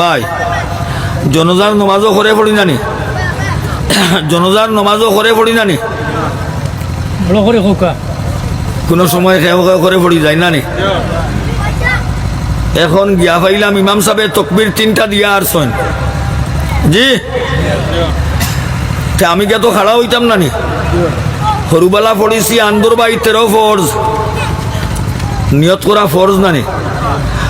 ভাই জনজার নমাজও করে পড়ি নানি। জনজার নমাজও করে পড়ি নানি। বড় কোনো সময় খেয়ে করে পড়ি যায় নানি। এখন গিয়া পাইলাম ইমাম সাহেব তকবির তিনটা দিয়া আর সইন জি? আমি কে তো খাড়া হইতাম নানি। সরুবেলা পড়িছি আন্দর বাই তেরো ফর্জ নিয়ত করা ফর্জ নানি। নওয়াইত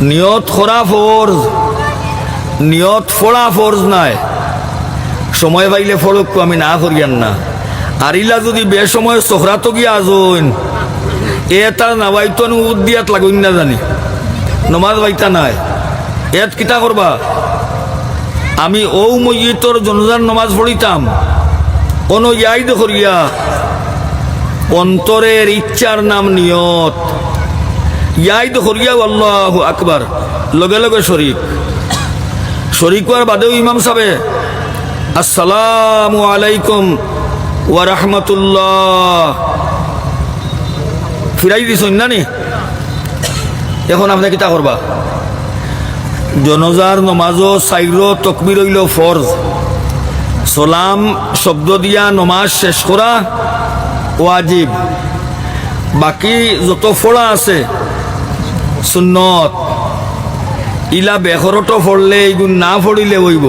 নিয়ত করা ফরজ, নিয়ত ফোড়া ফরজ নাই। সময় পাইলে ফড়ক আমি না করিয়ান না। আর ইলা যদি বেসময় সোহরাত গিয়া আজইন, এ তার নাবাইতো উদ্দিয়াত লাগুন না জানি। নমাজ বাইতা নাই। এত কিতা করবা? আমি ও মইতর জনজান নমাজ পড়িতাম। কোন ইয়াইদ করিয়া। অন্তরের ইচ্ছার নাম নিয়ত। ইয়াইদ করিয়া আল্লাহ আকবার। লগে লগে শরিক। শরিক হওয়ার বাদেও ইমাম সাহেব, আসসালামু আলাইকুম ওয়া রাহমাতুল্লাহ। ফিরাই দিছুন না এখন আপনি কিতা করবা? জনজার নমাজও সাইর তকবির হইল ফরজ। সালাম শব্দ দিয়া নমাজ শেষ করা ওয়াজিব। বাকি যত ফোড়া আছে সুন্নত। ইলা বেখরটো ফড়লে এইগুণ না ফড়িলে হইব।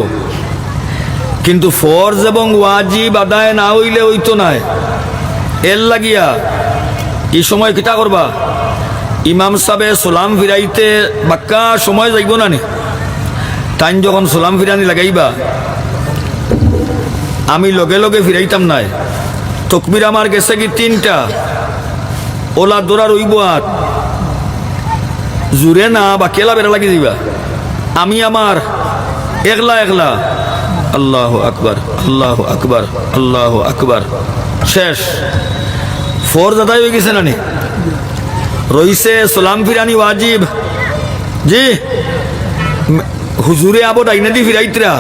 কিন্তু ফরজ এবং ওয়াজিব আদায় না হইলে হইতো নাই। এর লাগিয়া এই সময় কিতা করবা? ইমাম সাহেব সোলাম ফিরাইতে বাক্কা সময় যাইব না নি? টাইম যখন সোলাম ফিরানি লাগাইবা, আমি লগে লগে ফিরাইতাম নাই। তকবির আমার গেছে কি তিনটা। ওলা দৌড়া রইব আর। জুড়ে না, বা কেলা বেড়া লাগি দিবা? আমি আমার একলা একলা। আল্লাহ আকবর, আল্লাহ আকবার আল্লাহ আকবার। শেষ। ফোর দাদাই হয়ে গেছে না নি রইছে সালাম ফিরানি ওয়াজিব। জি। হুজুরে আবো ডাইনাদি ফিরাইতরা।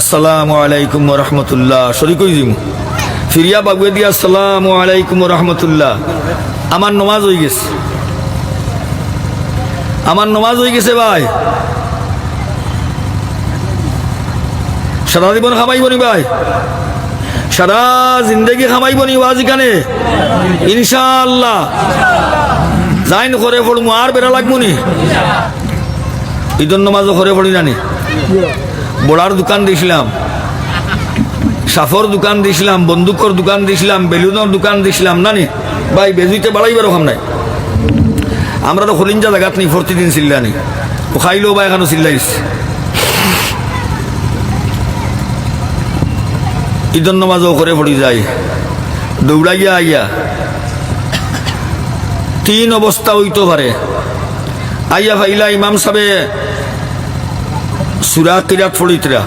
আসসালামু আলাইকুম রহমতুল্লাহ। শরিকই দিম ফিরিয়া বাগুয়ে দিয়া, আসসালামু আলাইকুম রহমতুল্লাহ। আমার নমাজ হয়ে গেছে। আমার নমাজ হয়ে গেছে ভাই। সারা জীবন খামাইব নি ভাই। সারা জিন্দগি খামাইব নি ওয়াজ কানে ইনশাআল্লাহ। যাইন করে পড়মু, আর বেড়া লাগবো নি। ঈদন নমাজও করে পড়ি জানি বড়ার দোকান দিছিলাম। সাফর দোকান দিছিলাম, বন্দুকর দোকান দিছিলাম বেলুনের দোকান দিছিলাম নানি ভাই, বেজুইতে বাড়াইবার রকম নাই। আমরা তো হলিঞ্জা জায়গাত নেই ফর্তি দিন চিল্লানি। ও খাইলেও বা এখানে চিল্লাইস ঈদন নমাজও করে পড়ি যায়। দৌড়াইয়া আইয়া তিন অবস্থা হইতে পারে। আইয়া ভাইলা ইমাম সাবে সুরা কিরাত ফড়িতরা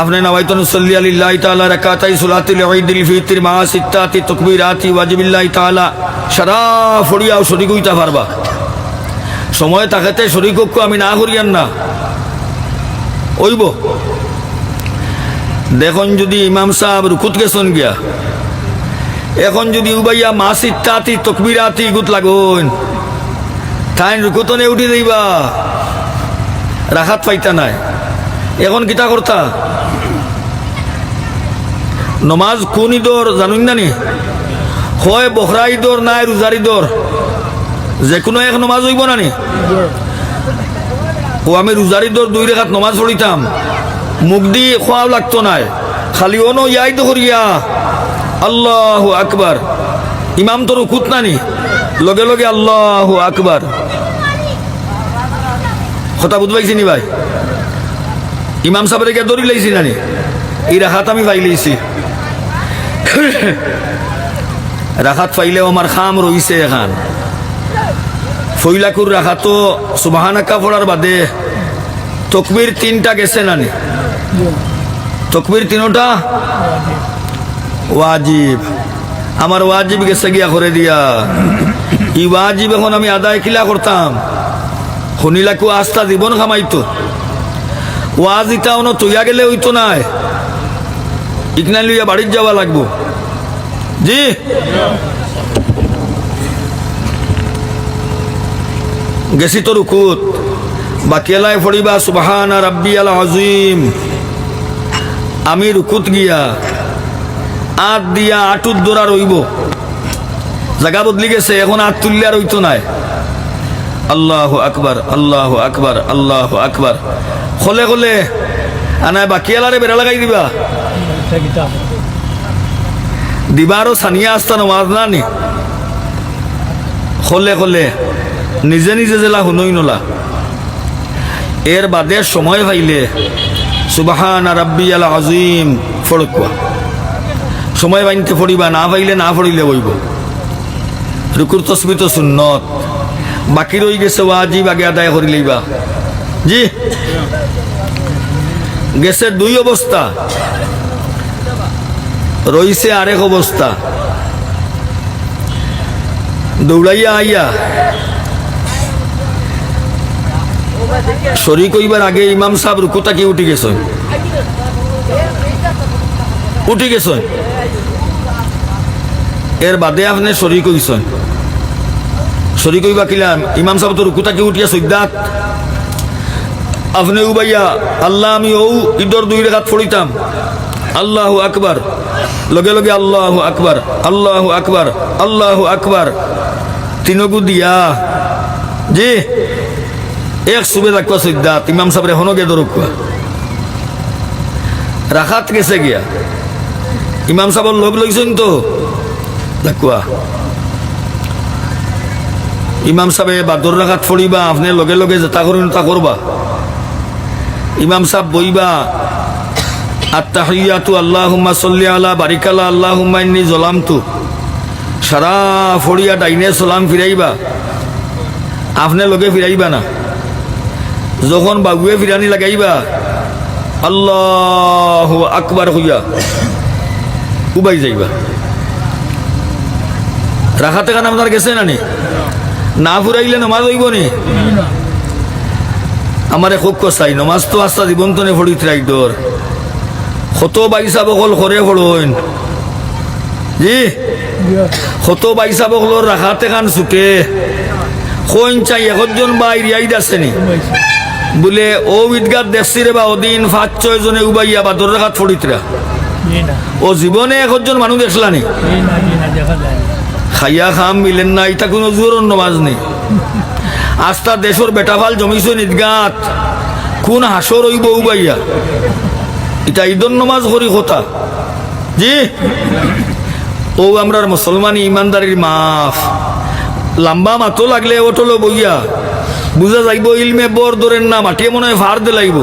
আপনি নওয়াইতুন সাল্লি আলিল্লাহ তাআলা, রাকাতাই সুলাতিল ঈদিল ফিতর, মা সিত্তাতি তাকবীরাতি ওয়াজিবিল্লাহ তাআলা। সারা ফড়িয়া শরীক হইতা পারবা। সময় তাকাতে শরীক আমি না করিয়ান না। ওইব। দেখুন যদি ইমাম সাহেব রুকুত গেছন গিয়া, এখন যদি উবাইয়া মা সিত্তাতি তকবিরাতি গুত লাগুন তাই রুকুতনে উঠি যাইবা রাখাত পাইতা নাই। এখন কিতা করতা? নমাজ কোন ঈদর জানুন না নি? হয় বখরা ঈদর নাই রোজার ঈদর যে কোনো এক নমাজ হইব না নি? ও আমি রোজার ঈদর দুই রেখাত নমাজ পড়িতাম। মুখ দি খোয়াও লাগতো নাই। খালি অনো ইয়াই তো করিয়া আল্লাহ আকবার। ইমাম তোর কুত নানি লগে লগে আল্লাহ আকবার। কথা বুঝবাইছি নি ভাই? ইমাম সাহেবের গিয়ে দৌড়ি লাইছি নানি এই রাখাত আমি পাই লাইছি রাখাত পাইলেও আমার খাম রইছে এখান। ফইলাকুর রাখাতো সুবাহানাক্কা পড়ার বাদে তকবির তিনটা গেছে না নি তকবির তিনোটা? ওয়াজিব। আমার ওয়াজিব গেছে গিয়া করে দিয়া। ই ওয়াজিব এখন আমি আদায় কিলা করতাম। শুনিলাকু আস্থা জীবন খামাইতো। ওয়াজ ইটা অন তৈয়া গেলে হইতো নাই। ইকনা লইয়া বাড়ির যাওয়া লাগবো। জি। গেছি তো রুকুত। বাকিয়ালাই ফড়িবা, সুবাহানা রাব্বি আল আজিম। আমি রুকুত গিয়া আট দিয়া আটুত দৌড়া রইব জায়গা বদলি গেছে, এখন আট তুললে আর হইতো নাই। আল্লাহ আকবার আল্লাহ আকবার আল্লাহ আকবার খলে খলে, আনাই বাকিয়ালারে বেড়া লাগাই দিবা। দিবারও সানিয়া আস্তা নমাজ না নি খলে খলে, নিজে নিজে জেলা শুনই নলা। এর বাদে সময় পাইলে সুবাহান রাব্বি আল আজিম ফড়কুয়া সময় বাইনতে ফড়িবা না পাইলে না ফড়িলে বইব। রুকুর তসমিত সুন্নত। বাকি রই গেছে ওয়াজিব আগে আদায় করি লইবা। জি। গেছে দুই অবস্থা রইছে আরেক অবস্থা। দৌড়াইয়া আইয়া শরিক হইবার আগে ইমাম সাহেব রুকুতা কি উঠি গেছ? উঠি গেছ। এর বাদে আপনি শরিক হইছেন শরিক হইবা কিলাম ইমাম সাহেব তো রুকুতা কি উঠিয়া সৈদাত? আপনি উবাইয়া, আল্লাহ আমি ও ঈদর দুই রেখাত ফড়িতাম। আল্লাহ আকবার। লগে লগে আল্লাহ আকবার আল্লাহ আকবার আল্লাহ আকবার। তিনগু দিয়া জি এক সুবে রাখবা সৈদাত ইমাম সাহেব এখনও গে দরকুয়া রাখাত গেছে গিয়া। ইমাম সাহেব লগ লইছেন তো দেখুয়া ইমাম সাহেব বাদর রাখাত ফড়িবা, আপনি লগে লগে যেটা করেন তা করবা। ইমাম সাহেব বইবা আত্মাহিয়াতু আল্লাহুম্মা সাল্লি আলা বারিকালা আল্লাহুম্মা ইন্নি জলামতু। সারা ফড়িয়া ডাইনে সালাম ফিরাইবা। আপনি লগে ফিরাইবা না। যখন বাবুয়ে ফিরানি লাগাইবা আল্লাহ আকবার হইয়া উবাই যাইবা। রাখাতে কান আপনার গেছে না নি? না ফুরাইলে নমাজ হইব নি? আমারে খুব কষাই নমাজ তো আস্তা জীবন তো নে ফড়িত রাইডর কত বাইসা বকল করে ফড়ইন জি? কত বাইসা বকলর রাখাতে কান ছুটে কইন চাই একজন বা ইরিয়াইদ আছে নি? বলে ও ঈদগার দেখছি রে বা ওদিন পাঁচ ছয় জনে উবাইয়া বা দর রাখাত ফড়িতরা Nina, ও জীবনে একজন মানুষ দেখলানি খাইয়া খাম মিলেন না এটা কোনো জোরন নমাজ নেই আস্তা দেশর বেটাফাল জমিছে নিদগাত কোন হাসর হইব উবাইয়া? এটা ঈদন নমাজ করি কথা। জি? ও আমরার মুসলমান ইমানদারির মাফ। লম্বা মাতো লাগলে ওটলো বইয়া। বুঝা যাইব, ইলমে বর ধরেন না মাটিয়ে মনে হয় ফার লাগব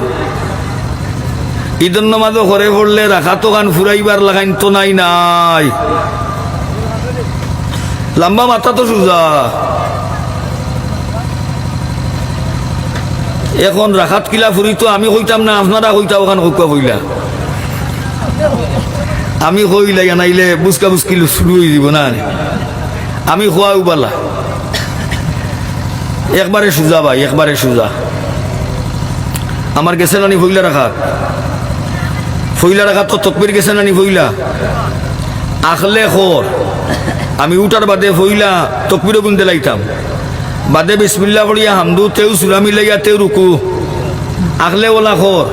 ঈদন নমাজও ঘরে পড়লে রাখা তো গান ফুরাইবার লাগাইন তো নাই নাই। লম্বা মাথা তো সুজা। এখন রাখাত কিলা ফুরি তো আমি কইতাম না, আপনারা কইতা ওখান কইকা কইলা। আমি কইলাই আনাইলে বুসকা বুসকি শুরু হয়ে দিব না আমি খোয়া উবালা একবারে সুজা ভাই একবারে সুজা। আমার গেছে নানি ফইলা রাখা ফইলা রাখা তো তকবির গেছে নানি ফইলা আখলে খর আমি উঠার বাদে ফইলা তকবিরও গুনতে লাইতাম। বাদে বিসমিল্লা পড়িয়া হামদু, তেও সুরা মিলাইয়া তেও রুকু আখলে ওলা খর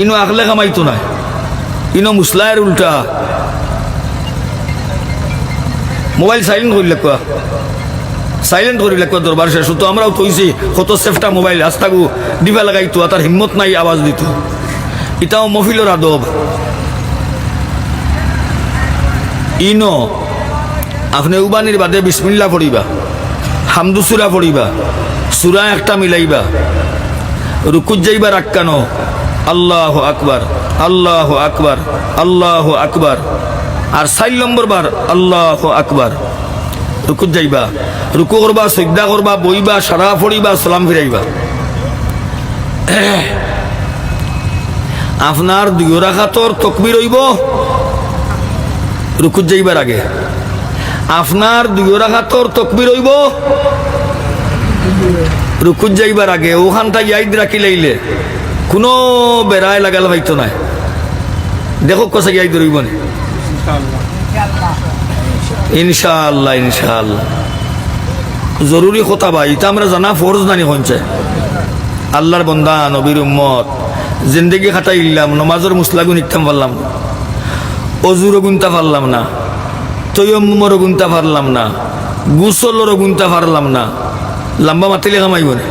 ইনো আখলে কামাইতো না ইনো মুসলায়ের উল্টা। মোবাইল সাইলেন্ট করিলে কোয়া সাইলেন্ট করিলে কোয়া দরবার শেষ। তো আমরাও কইছি, কত সেফটা মোবাইল, আস্তাগু দিবা লাগাইতো তার হিম্মত নাই আওয়াজ দিত। ইটাও মফিলর আদব। ইনো, আপনি উবানির বাদে বিসমিল্লা পড়িবা, হামদু সুরা পড়িবা, সুরা একটা মিলাইবা। রুকুত যাইবা রাক্কানো আল্লাহ আকবার। আল্লাহ আকবার আল্লাহ আকবার। আর চার নম্বর বার, আল্লাহ আকবার। রুকুত যাইবা, রুকু করবা সৈদা করবা, বইবা, সারা পড়িবা, সালাম ফিরাইবা। আপনার দুই রাখাতর তকবির হইব রুকুত যাইবার আগে। আপনার দুই রাখাতর তকবির হইব রুকুত যাইবার আগে। ওখানটা ইয়াইদ রাখি লাইলে কোনো বেড়ায় লাগাল হয়তো নাই। দেখো কষা ইয়াইদ রইব না? ইনশাআল্লাহ। ইনশাআল্লাহ জরুরি কথা ভাই এটা আমরা জানা ফরজ নানি হচ্ছে আল্লাহর বন্দা নবীর উম্মত। জিন্দগি খাটাই ইল্লাম নমাজের মুসলাগুন ইকতাম পারলাম অজুরও গুনতে পারলাম না। তৈয়ম্মরও গুনতে পারলাম না। গুসলরও গুনতে পারলাম না। লম্বা মাতিলে কামাইব না।